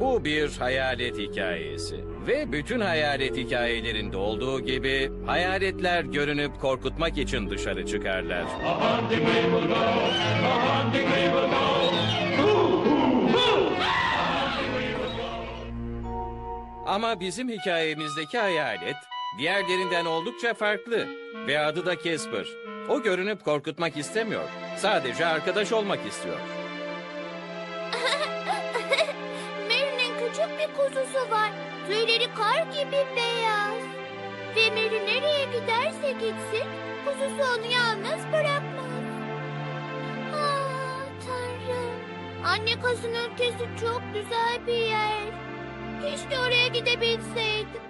Bu bir hayalet hikayesi. Ve bütün hayalet hikayelerinde olduğu gibi hayaletler görünüp korkutmak için dışarı çıkarlar. Ama bizim hikayemizdeki hayalet diğerlerinden oldukça farklı ve adı da Casper. O görünüp korkutmak istemiyor. Sadece arkadaş olmak istiyor. Kuzusu var. Tüyleri kar gibi beyaz. Ve Mary nereye giderse gitsin, kuzusu onu yalnız bırakmaz. Ah tanrım. Anne kazın ülkesi çok güzel bir yer. Keşke oraya gidebilseydim.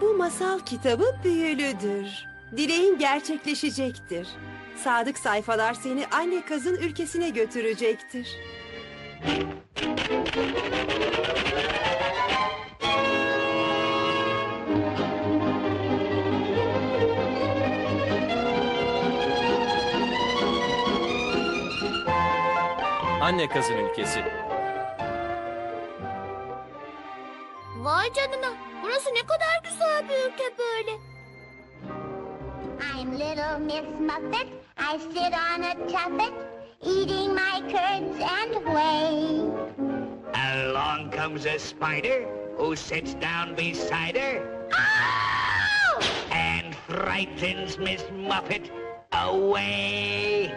Bu masal kitabı büyülüdür. Dileğin gerçekleşecektir. Sadık sayfalar seni anne kazın ülkesine götürecektir. Anne kazın ülkesi. Vay canına. Burası ne kadar güzel bir ülke böyle. I'm little Miss Muffet. I sit on a tuffet, eating my curds and whey. Along comes a spider who sits down beside her Ow! and frightens Miss Muffet away.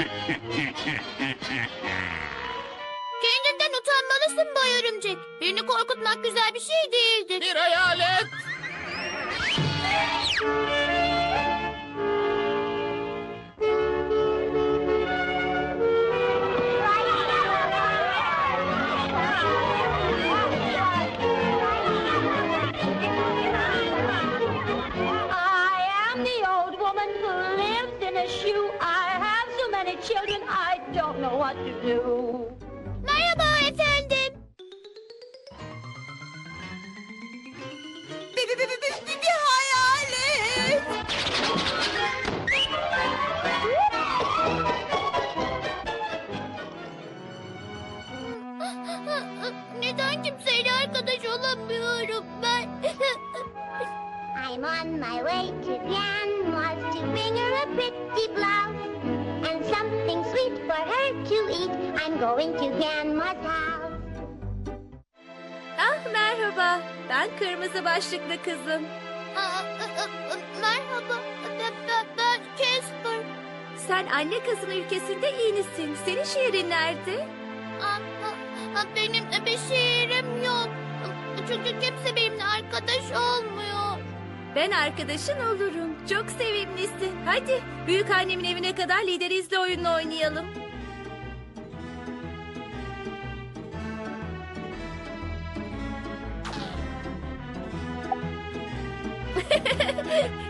Kendinden utanmalısın Bay Örümcek. Birini korkutmak güzel bir şey değildir. Bir hayalet! I am the old woman who lives in a shoe. I have so many children, I don't know what to do. Merhaba efendim. Bir, bir, bir, bir, bir, bir hayalet. Neden kimseyle arkadaş olamıyorum ben? I'm on my way to Grandma's to bring her a pretty blouse and something sweet for her to eat. I'm going to Grandma's house. Ah merhaba. Ben kırmızı başlıklı kızım. Aa, Merhaba, ben, ben, ben Casper. Sen anne kızın ülkesinde yenisin. Senin şehrin nerede? Aa, aa, Benim bir şiirim yok. Çünkü kimse benimle arkadaş olmuyor. Ben arkadaşın olurum. Çok sevimlisin. Hadi büyük annemin evine kadar lider izle oynayalım.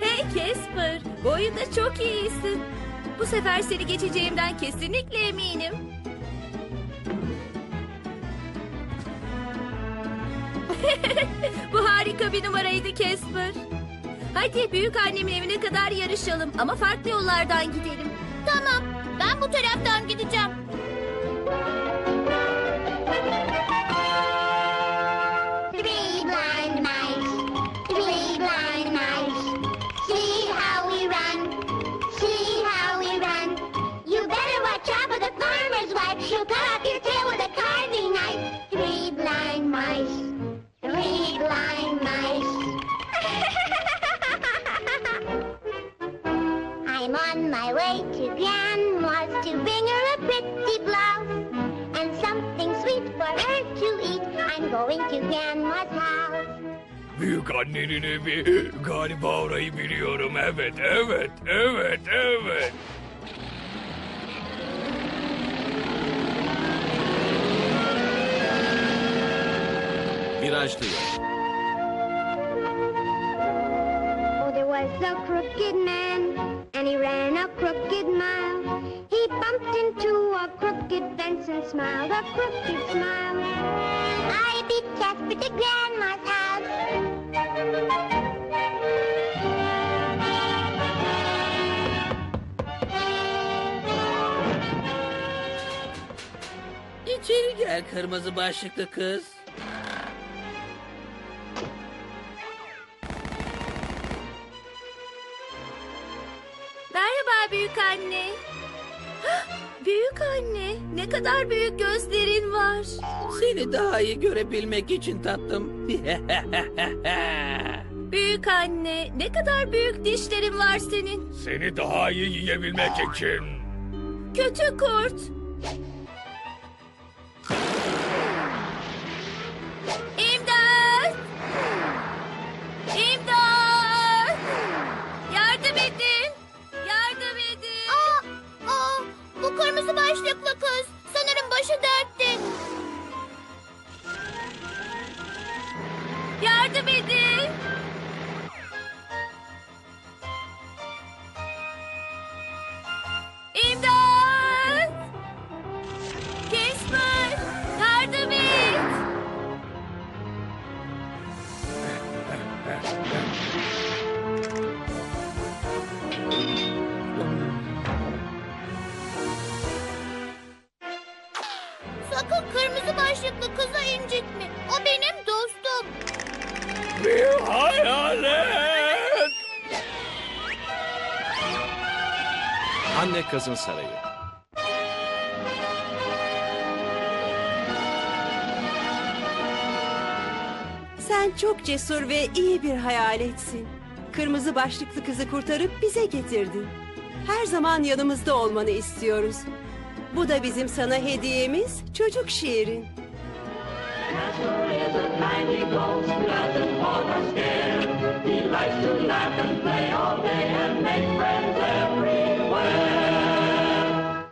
hey Casper, bu oyunda çok iyisin. Bu sefer seni geçeceğimden kesinlikle eminim. Bu harika bir numaraydı Casper. Hadi büyük annemin evine kadar yarışalım ama farklı yollardan gidelim. Tamam, ben bu taraftan gideceğim. Going to Grandma's house. Galiba orayı biliyorum. Evet, evet, evet, evet. Virajlı yol. Oh, there was a crooked man, and he ran a crooked mile. He bumped into a crooked fence and smiled a crooked Bir tek ben var. İçeri gel kırmızı başlıklı kız. Büyük anne, ne kadar büyük gözlerin var. Seni daha iyi görebilmek için tatlım. Büyük anne, ne kadar büyük dişlerin var senin. Seni daha iyi yiyebilmek için. Kötü kurt. İmdat! İmdat! Yardım edin! Kırmızı başlıklı kız. Sanırım başı dertte. Yardım edin! Anne kızın sarayı. Sen çok cesur ve iyi bir hayaletsin. Kırmızı başlıklı kızı kurtarıp bize getirdin. Her zaman yanımızda olmanı istiyoruz. Bu da bizim sana hediyemiz çocuk şiirin. He likes to laugh and play all day and make friends